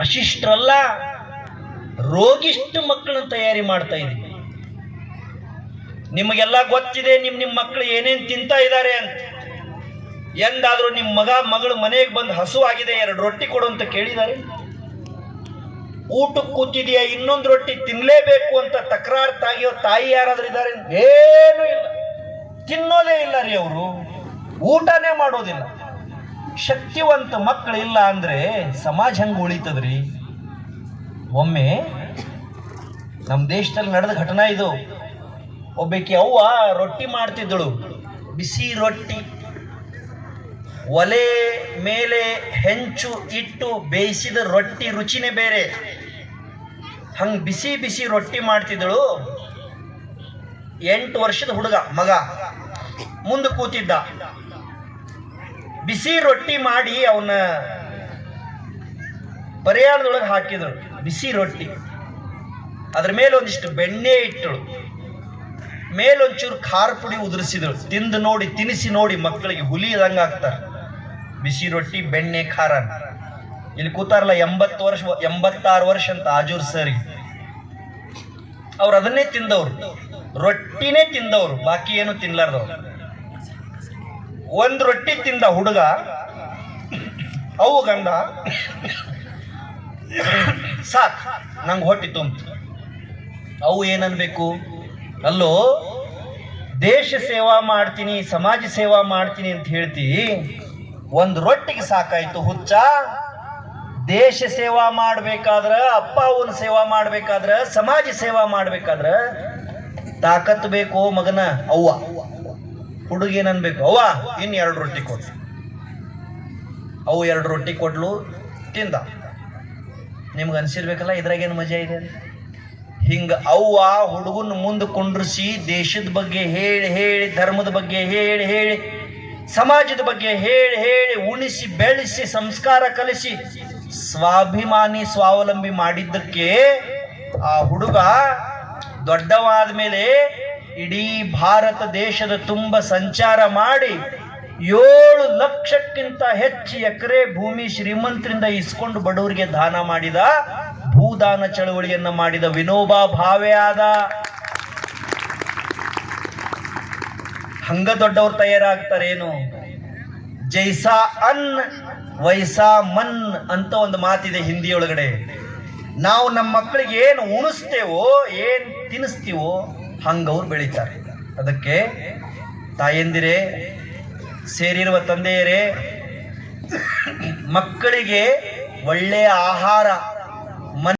ಅಶಿಷ್ಟರಲ್ಲ, ರೋಗಿಷ್ಟು ಮಕ್ಕಳನ್ನ ತಯಾರಿ ಮಾಡ್ತಾ ಇದ್ದೀವಿ ನಿಮಗೆಲ್ಲ ಗೊತ್ತಿದೆ, ನಿಮ್ ನಿಮ್ಮ ಮಕ್ಕಳು ಏನೇನ್ ತಿಂತಾ ಇದ್ದಾರೆ ಅಂತ. ಎಂದಾದ್ರೂ ನಿಮ್ಮ ಮಗ, ಮಗಳು ಮನೆಗೆ ಬಂದು ಹಸು ಆಗಿದೆ ಎರಡು ರೊಟ್ಟಿ ಕೊಡು ಅಂತ ಕೇಳಿದ್ದಾರೆ. ಊಟಕ್ಕೆ ಕೂತಿದೆಯಾ, ಇನ್ನೊಂದು ರೊಟ್ಟಿ ತಿನ್ಲೇಬೇಕು ಅಂತ ತಕರಾರು ತಾಗಿಯೋ ತಾಯಿ ಯಾರಾದ್ರೂ ಇದ್ದಾರೆ? ಏನೂ ಇಲ್ಲ. ತಿನ್ನೋದೇ ಇಲ್ಲ ರೀ ಅವರು. ಊಟನೇ ಮಾಡೋದಿಲ್ಲ. ಶಕ್ತಿವಂತ ಮಕ್ಕಳು ಇಲ್ಲ ಅಂದ್ರೆ ಸಮಾಜ ಹೆಂಗ್ ಉಳಿತದ್ರಿ? ಒಮ್ಮೆ ನಮ್ಮ ದೇಶದಲ್ಲಿ ನಡೆದ ಘಟನೆ ಇದು. ಒಬ್ಬಾಕಿ ಅವ್ವ ರೊಟ್ಟಿ ಮಾಡ್ತಿದ್ದಳು. ಬಿಸಿ ರೊಟ್ಟಿ. ಒಲೆ ಮೇಲೆ ಹೆಂಚು ಇಟ್ಟು ಬೇಯಿಸಿದ ರೊಟ್ಟಿ ರುಚಿನೇ ಬೇರೆ. ಹಂಗ ಬಿಸಿ ಬಿಸಿ ರೊಟ್ಟಿ ಮಾಡ್ತಿದ್ದಳು. ಎಂಟು ವರ್ಷದ ಹುಡುಗ, ಮಗ. ಮುಂದೆ ಕೂತಿದ್ದ. ಬಿಸಿ ರೊಟ್ಟಿ ಮಾಡಿ ಅವನ ಪರಿಹಾರದೊಳಗೆ ಹಾಕಿದಳು ಬಿಸಿ ರೊಟ್ಟಿ. ಅದ್ರ ಮೇಲೆ ಒಂದಿಷ್ಟು ಬೆಣ್ಣೆ ಇಟ್ಟಳು. ಮೇಲೊಂಚೂರು ಖಾರ ಪುಡಿ ಉದುರಿಸಿದಳು ತಿಂದು ನೋಡಿ, ತಿನಿಸಿ ನೋಡಿ ಮಕ್ಕಳಿಗೆ ಹುಲಿ ಇದಂಗೆ ಆಗ್ತಾರೆ. ಬಿಸಿ ರೊಟ್ಟಿ, ಬೆಣ್ಣೆ, ಖಾರ. ಇಲ್ಲಿ ಕೂತಾರಲ್ಲ, ಎಂಬತ್ತು ವರ್ಷ, ಎಂಬತ್ತಾರು ವರ್ಷ ಅಂತ ಆಜೂರ್ ಸರಿ ಅವ್ರು ಅದನ್ನೇ ತಿಂದವ್ರು. ರೊಟ್ಟಿನೇ ತಿಂದವ್ರು. ಬಾಕಿ ಏನು ತಿನ್ಲಾರ್ದವ್ರು. ಒಂದ್ ರೊಟ್ಟಿ ತಿಂದ ಹುಡುಗ, ಅವು ಗಂಡ, ಸಾಕ್, ನಂಗೆ ಹೊಟ್ಟಿ ತುಂಬ ಅವು ಏನನ್ಬೇಕು? ಅಲ್ಲೋ, ದೇಶ ಸೇವಾ ಮಾಡ್ತೀನಿ, ಸಮಾಜ ಸೇವಾ ಮಾಡ್ತೀನಿ ಅಂತ ಹೇಳ್ತಿ, ಒಂದು ರೊಟ್ಟಿಗೆ ಸಾಕಾಯ್ತು ಹುಚ್ಚ. ದೇಶ ಸೇವಾ ಮಾಡ್ಬೇಕಾದ್ರ, ಅಪ್ಪ ಅವನ ಸೇವಾ ಮಾಡ್ಬೇಕಾದ್ರ, ಸಮಾಜ ಸೇವಾ ಮಾಡ್ಬೇಕಾದ್ರ, ತಾಕತ್ ಬೇಕೋ ಮಗನ ಅವ್ವ. ಹುಡುಗ ಏನನ್ಬೇಕು ಅವ್ವ, ಇನ್ ಎರಡು ರೊಟ್ಟಿ ಕೊಡು ಅವು ಎರಡು ರೊಟ್ಟಿ ಕೊಡ್ಲು, ತಿಂದ. ನಿಮ್ಗೆ ಅನ್ಸಿರ್ಬೇಕಲ್ಲ ಇದ್ರಾಗೇನು ಮಜಾ ಇದೆ. ಹಿಂಗ ಅವ್ವ ಹುಡುಗನ ಮುಂದೆ ಕುಂಡ್ರಿಸಿ, ದೇಶದ ಬಗ್ಗೆ ಹೇಳಿ ಹೇಳಿ, ಧರ್ಮದ ಬಗ್ಗೆ ಹೇಳಿ ಹೇಳಿ, ಸಮಾಜದ ಬಗ್ಗೆ ಹೇಳಿ ಹೇಳಿ ಉಣಿಸಿ, ಬೆಳೆಸಿ, ಸಂಸ್ಕಾರ ಕಲಿಸಿ, ಸ್ವಾಭಿಮಾನಿ, ಸ್ವಾವಲಂಬಿ ಮಾಡಿದ್ದಕ್ಕೆ ಆ ಹುಡುಗ ದೊಡ್ಡವಾದ ಮೇಲೆ ಇಡೀ ಭಾರತ ದೇಶದ ತುಂಬ ಸಂಚಾರ ಮಾಡಿ ಏಳು ಲಕ್ಷಕ್ಕಿಂತ ಹೆಚ್ಚು ಎಕರೆ ಭೂಮಿ ಶ್ರೀಮಂತರಿಂದ ಇಸ್ಕೊಂಡು ಬಡವರಿಗೆ ದಾನ ಮಾಡಿದ, ಭೂದಾನ ಚಳವಳಿಯನ್ನು ಮಾಡಿದ ವಿನೋಬಾ ಭಾವೆ ಆದ. ಹಂಗ ದೊಡ್ಡವ್ರು ತಯಾರಾಗ್ತಾರೇನು? ಜೈಸಾ ಅನ್, ವೈಸಾ ಮನ್ ಅಂತ ಒಂದು ಮಾತಿದೆ ಹಿಂದಿ ಒಳಗಡೆ ನಾವು ನಮ್ಮ ಮಕ್ಕಳಿಗೆ ಏನು ಉಣಿಸ್ತೇವೋ, ಏನು ತಿನ್ನಿಸ್ತೀವೋ ಹಂಗವ್ರು ಬೆಳೀತಾರೆ. ಅದಕ್ಕೆ ತಾಯಂದಿರೇ ಸೇರಿರುವ ತಂದೆಯರೇ ಮಕ್ಕಳಿಗೆ ಒಳ್ಳೆಯ ಆಹಾರ